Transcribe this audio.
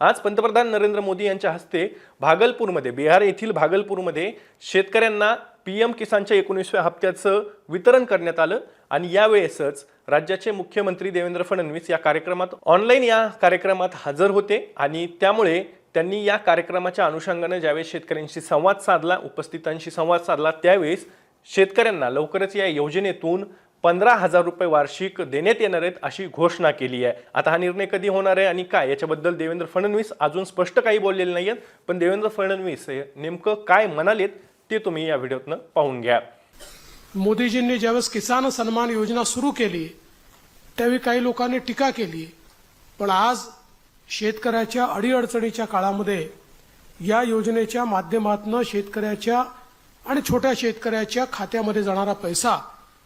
आज पंतप्रधान नरेंद्र मोदी यांच्या हस्ते भागलपूरमध्ये बिहार येथील भागलपूरमध्ये शेतकऱ्यांना पी एम किसानच्या एकोणीसव्या हप्त्याचं वितरण करण्यात आलं आणि यावेळेसच राज्याचे मुख्यमंत्री देवेंद्र फडणवीस या कार्यक्रमात ऑनलाईन या कार्यक्रमात हजर होते आणि त्यामुळे त्यांनी या कार्यक्रमाच्या अनुषंगानं ज्यावेळेस शेतकऱ्यांशी संवाद साधला उपस्थितांशी संवाद साधला त्यावेळेस शेतकऱ्यांना लवकरच या योजनेतून पंधरा हजार रुपये वार्षिक देण्यात येणार आहेत अशी घोषणा केली आहे. आता हा निर्णय कधी होणार आहे आणि काय? याच्याबद्दल देवेंद्र फडणवीस अजून स्पष्ट काही बोललेले नाही आहेत. पण देवेंद्र फडणवीस हे नेमकं काय म्हणालेत ते तुम्ही या व्हिडिओतनं पाहून घ्या. मोदीजींनी ज्यावेळेस किसान सन्मान योजना सुरू केली त्यावेळी काही लोकांनी टीका केली. पण आज शेतकऱ्याच्या अडीअडचणीच्या काळामध्ये या योजनेच्या माध्यमातून शेतकऱ्याच्या आणि छोट्या शेतकऱ्याच्या खात्यामध्ये जाणारा पैसा